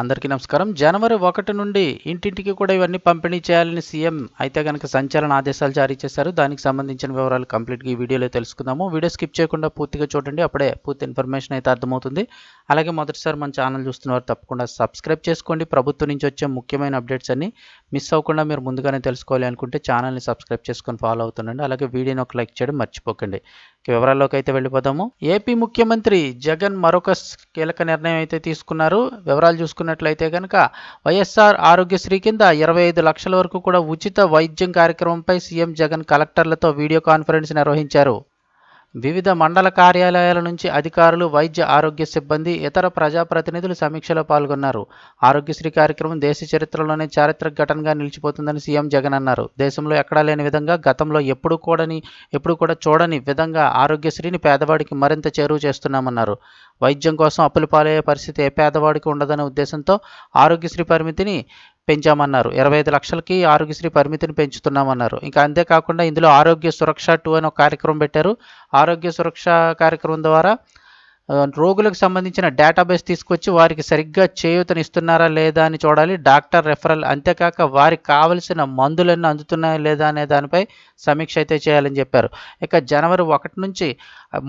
అందరికీ నమస్కారం. జనవరి ఒకటి నుండి ఇంటింటికి కూడా ఇవన్నీ పంపిణీ చేయాలని సీఎం అయితే కనుక సంచలన ఆదేశాలు జారీ చేశారు. దానికి సంబంధించిన వివరాలు కంప్లీట్గా ఈ వీడియోలో తెలుసుకుందాము. వీడియో స్కిప్ చేయకుండా పూర్తిగా చూడండి. అప్పుడే పూర్తి ఇన్ఫర్మేషన్ అయితే అర్థమవుతుంది. అలాగే మొదటిసారి మన ఛానల్ చూస్తున్నవారు తప్పకుండా సబ్స్క్రైబ్ చేసుకోండి. ప్రభుత్వం నుంచి వచ్చే ముఖ్యమైన అప్డేట్స్ అన్ని మిస్ అవ్వకుండా మీరు ముందుగానే తెలుసుకోవాలి అనుకుంటే ఛానల్ని సబ్స్క్రైబ్ చేసుకొని ఫాలో అవుతుండండి. అలాగే వీడియోని ఒక లైక్ చేయడం మర్చిపోకండి. వివరాల్లోకి అయితే వెళ్ళిపోదాము. ఏపీ ముఖ్యమంత్రి జగన్ మరొక కీలక నిర్ణయం అయితే తీసుకున్నారు. వివరాలు చూసుకున్నట్లయితే కనుక వైఎస్ఆర్ ఆరోగ్యశ్రీ కింద ఇరవై ఐదు లక్షల వరకు కూడా ఉచిత వైద్యం కార్యక్రమంపై సీఎం జగన్ కలెక్టర్లతో వీడియో కాన్ఫరెన్స్ నిర్వహించారు. వివిధ మండల కార్యాలయాల నుంచి అధికారులు వైద్య ఆరోగ్య సిబ్బంది ఇతర ప్రజాప్రతినిధులు సమీక్షలో పాల్గొన్నారు. ఆరోగ్యశ్రీ కార్యక్రమం దేశ చరిత్రలోనే చారిత్రక ఘటనగా నిలిచిపోతుందని సీఎం జగన్ అన్నారు. దేశంలో ఎక్కడా లేని విధంగా గతంలో ఎప్పుడు కూడని ఎప్పుడు కూడా చూడని విధంగా ఆరోగ్యశ్రీని పేదవాడికి మరింత చేరువ చేస్తున్నామన్నారు. వైద్యం కోసం అప్పులు పాలయ్యే పరిస్థితి ఏ పేదవాడికి ఉండదనే ఉద్దేశంతో ఆరోగ్యశ్రీ పరిమితిని పెంచామన్నారు. ఇరవై ఐదు లక్షలకి ఆరోగ్యశ్రీ పరిమితిని పెంచుతున్నామన్నారు. ఇంకా అంతేకాకుండా ఇందులో ఆరోగ్య సురక్ష టూ అని ఒక కార్యక్రమం పెట్టారు. ఆరోగ్య సురక్ష కార్యక్రమం ద్వారా రోగులకు సంబంధించిన డేటాబేస్ తీసుకొచ్చి వారికి సరిగ్గా చేయూతనిస్తున్నారా లేదా అని చూడాలి. డాక్టర్ రెఫరల్ అంతేకాక వారికి కావలసిన మందులన్నీ అందుతున్నాయా లేదా అనే దానిపై సమీక్ష అయితే చేయాలని చెప్పారు. ఇక జనవరి ఒకటి నుంచి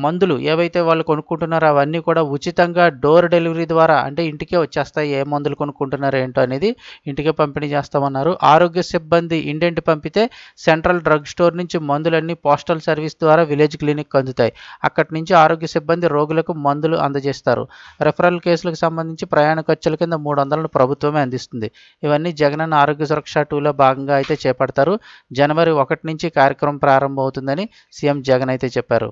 మందులు ఏవైతే వాళ్ళు కొనుక్కుంటున్నారో అవన్నీ కూడా ఉచితంగా డోర్ డెలివరీ ద్వారా అంటే ఇంటికే వచ్చేస్తాయి. ఏ మందులు కొనుక్కుంటున్నారో ఏంటో అనేది ఇంటికే పంపిణీ చేస్తామన్నారు. ఆరోగ్య సిబ్బంది ఇంటింటి పంపితే సెంట్రల్ డ్రగ్ స్టోర్ నుంచి మందులన్నీ పోస్టల్ సర్వీస్ ద్వారా విలేజ్ క్లినిక్ అందుతాయి. అక్కడి నుంచి ఆరోగ్య సిబ్బంది రోగులకు మందులు అందజేస్తారు. రెఫరల్ కేసులకు సంబంధించి ప్రయాణ ఖర్చుల కింద మూడు వందలను ప్రభుత్వమే అందిస్తుంది. ఇవన్నీ జగనన్న ఆరోగ్య సురక్ష టూలో భాగంగా అయితే చేపడతారు. జనవరి ఒకటి నుంచి కార్యక్రమం ప్రారంభమవుతుందని సీఎం జగన్ అయితే చెప్పారు.